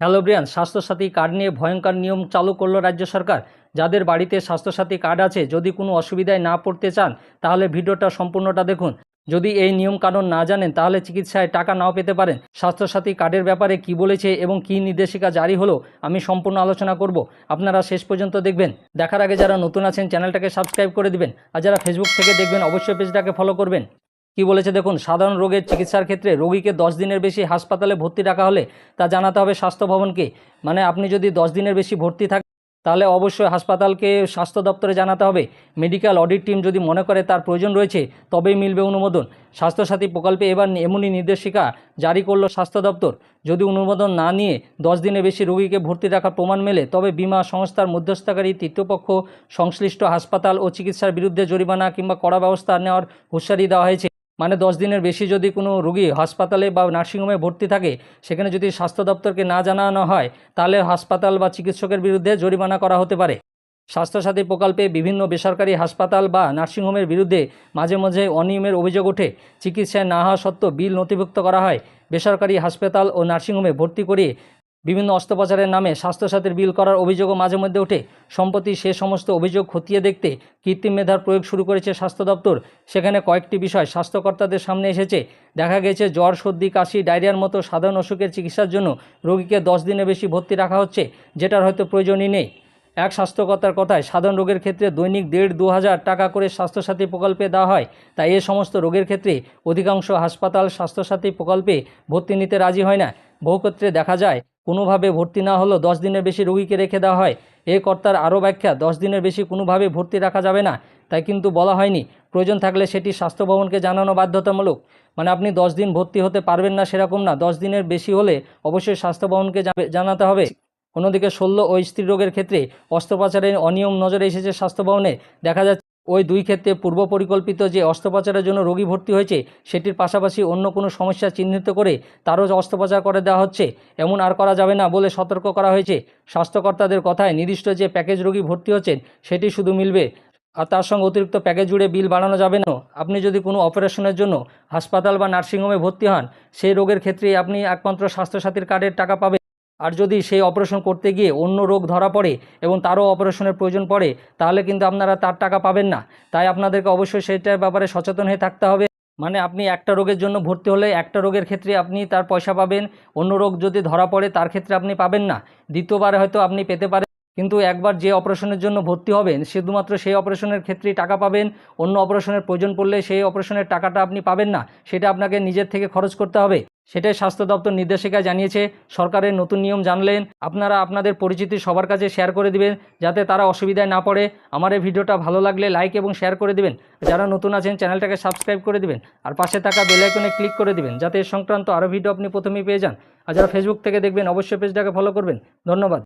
Hello Brian, Swasthya Sathi card নিয়ে ভয়ঙ্কর নিয়ম চালু করল রাজ্য সরকার। যাদের বাড়িতে স্বাস্থ্যসাথী কার্ড আছে, যদি কোনো অসুবিধায় না পড়তে চান, তাহলে ভিডিওটা সম্পূর্ণটা দেখুন। যদি এই নিয়ম কানুন না জানেন, তাহলে চিকিৎসায় টাকা নাও পেতে পারেন। স্বাস্থ্যসাথী কার্ডের ব্যাপারে কি বলেছে এবং কি নির্দেশিকা জারি হলো, আমি সম্পূর্ণ আলোচনা করব। আপনারা শেষ পর্যন্ত দেখবেন। দেখার আগে যারা নতুন আছেন, চ্যানেলটাকে সাবস্ক্রাইব করে দিবেন। আর যারা ফেসবুক থেকে দেখবেন, অবশ্যই পেজটাকে ফলো করবেন। কি বলেছে দেখুন, সাধারণ রোগের চিকিৎসার ক্ষেত্রে রোগীকে দশ দিনের বেশি হাসপাতালে ভর্তি রাখা হলে তা জানাতে হবে স্বাস্থ্য ভবনকে। মানে আপনি যদি দশ দিনের বেশি ভর্তি থাকেন তাহলে অবশ্যই হাসপাতালকে স্বাস্থ্য দপ্তরে জানাতে হবে। মেডিকেল অডিট টিম যদি মনে করে তার প্রয়োজন রয়েছে, তবেই মিলবে অনুমোদন। স্বাস্থ্যসাথী প্রকল্পে এবার এমনই নির্দেশিকা জারি করল স্বাস্থ্য দপ্তর। যদি অনুমোদন না নিয়ে দশ দিনের বেশি রোগীকে ভর্তি রাখার প্রমাণ মেলে, তবে বিমা সংস্থার মধ্যস্থকারী তৃতীয়পক্ষ সংশ্লিষ্ট হাসপাতাল ও চিকিৎসার বিরুদ্ধে জরিমানা কিংবা কড়া ব্যবস্থা নেওয়ার হুঁশিয়ারি দেওয়া হয়েছে। মানে দশ দিনের বেশি যদি কোনো রুগী হাসপাতালে বা নার্সিংহোমে ভর্তি থাকে, সেখানে যদি স্বাস্থ্য দপ্তরকে না জানানো হয়, তাহলে হাসপাতাল বা চিকিৎসকের বিরুদ্ধে জরিমানা করা হতে পারে। স্বাস্থ্যসাথী প্রকল্পে বিভিন্ন বেসরকারি হাসপাতাল বা নার্সিংহোমের বিরুদ্ধে মাঝে মাঝে অনিয়মের অভিযোগ ওঠে। চিকিৎসায় না হওয়া সত্ত্বেও বিল নথিভুক্ত করা হয়। বেসরকারি হাসপাতাল ও নার্সিংহোমে ভর্তি করিয়ে বিভিন্ন অস্ত্রোপচারের নামে স্বাস্থ্যসাথীর বিল করার অভিযোগও মাঝে মধ্যে ওঠে। সম্প্রতি সে সমস্ত অভিযোগ খতিয়ে দেখতে কৃত্রিম মেধার প্রয়োগ শুরু করেছে স্বাস্থ্য দপ্তর। সেখানে কয়েকটি বিষয় স্বাস্থ্যকর্তাদের সামনে এসেছে। দেখা গেছে, জ্বর, সর্দি, কাশি, ডায়রিয়ার মতো সাধারণ অসুখের চিকিৎসার জন্য রোগীকে দশ দিনের বেশি ভর্তি রাখা হচ্ছে, যেটার হয়তো প্রয়োজনই নেই। এক স্বাস্থ্যকর্তার কথায়, সাধারণ রোগের ক্ষেত্রে দৈনিক দেড় দু হাজার টাকা করে স্বাস্থ্যসাথী প্রকল্পে দেওয়া হয়। তাই এ সমস্ত রোগের ক্ষেত্রে অধিকাংশ হাসপাতাল স্বাস্থ্যসাথী প্রকল্পে ভর্তি নিতে রাজি হয় না। বহু ক্ষেত্রে দেখা যায়, কোনোভাবে ভর্তি না হলেও দশ দিনের বেশি রোগীকে রেখে দেওয়া হয়। এ কর্তার আরও ব্যাখ্যা, দশ দিনের বেশি কোনোভাবে ভর্তি রাখা যাবে না। তাই কিন্তু বলা হয়নি, প্রয়োজন থাকলে সেটি স্বাস্থ্য ভবনকে জানানো বাধ্যতামূলক। মানে আপনি দশ দিন ভর্তি হতে পারবেন না সেরকম না, দশ দিনের বেশি হলে অবশ্যই স্বাস্থ্য ভবনকে জানাতে হবে। অন্যদিকে শল্য ও স্ত্রী রোগের ক্ষেত্রে অস্ত্রোপচারের অনিয়ম নজরে এসেছে স্বাস্থ্য ভবনে দেখা যাচ্ছে ওই দুই ক্ষেত্রে পূর্ব পরিকল্পিত যে অস্ত্রোপচারের জন্য রোগী ভর্তি হয়েছে, সেটির পাশাপাশি অন্য কোনো সমস্যা চিহ্নিত করে তারও অস্ত্রোপচার করে দেওয়া হচ্ছে, এমন আর করা যাবে না বলে সতর্ক করা হয়েছে। স্বাস্থ্যকর্তাদের কথায় নির্দিষ্ট যে প্যাকেজ রোগী ভর্তি হচ্ছেন, সেটি শুধু মিলবে। আর তার সঙ্গে অতিরিক্ত প্যাকেজ জুড়ে বিল বাড়ানো যাবে না। আপনি যদি কোনো অপারেশনের জন্য হাসপাতাল বা নার্সিংহোমে ভর্তি হন, সেই রোগের ক্ষেত্রে আপনি একমাত্র স্বাস্থ্যসাথীর কার্ডের টাকা পাবেন। আর যদি সেই অপারেশন করতে গিয়ে অন্য রোগ ধরা পড়ে এবং তারও অপারেশনের প্রয়োজন পড়ে, তাহলে কিন্তু আপনারা তার টাকা পাবেন না। তাই আপনাদেরকে অবশ্যই সেটার ব্যাপারে সচেতন হয়ে থাকতে হবে। মানে আপনি একটা রোগের জন্য ভর্তি হলে একটা রোগের ক্ষেত্রে আপনি তার পয়সা পাবেন, অন্য রোগ যদি ধরা পড়ে তার ক্ষেত্রে আপনি পাবেন না। দ্বিতীয়বারে হয়তো আপনি পেতে পারেন, কিন্তু একবার যে অপারেশনের জন্য ভর্তি হবেন, শুধুমাত্র সেই অপারেশনের ক্ষেত্রেই টাকা পাবেন, অন্য অপারেশনের প্রয়োজন পড়লে সেই অপারেশনের টাকাটা আপনি পাবেন না। সেটা আপনাকে নিজের থেকে খরচ করতে হবে। সেটাই স্বাস্থ্য দপ্তর নির্দেশিকা জানিয়েছে। সরকারের নতুন নিয়ম জানলেন। আপনারা আপনাদের পরিচিতি সবার কাছে শেয়ার করে দিবেন, যাতে তারা অসুবিধায় না পড়ে। আমার এই ভিডিওটা ভালো লাগলে লাইক এবং শেয়ার করে দিবেন। যারা নতুন আছেন, চ্যানেলটাকে সাবস্ক্রাইব করে দিবেন। আর পাশে থাকা বেলাইকনে ক্লিক করে দিবেন, যাতে এ সংক্রান্ত আরও ভিডিও আপনি প্রথমেই পেয়ে যান। আর যারা ফেসবুক থেকে দেখবেন, অবশ্যই পেজটাকে ফলো করবেন। ধন্যবাদ।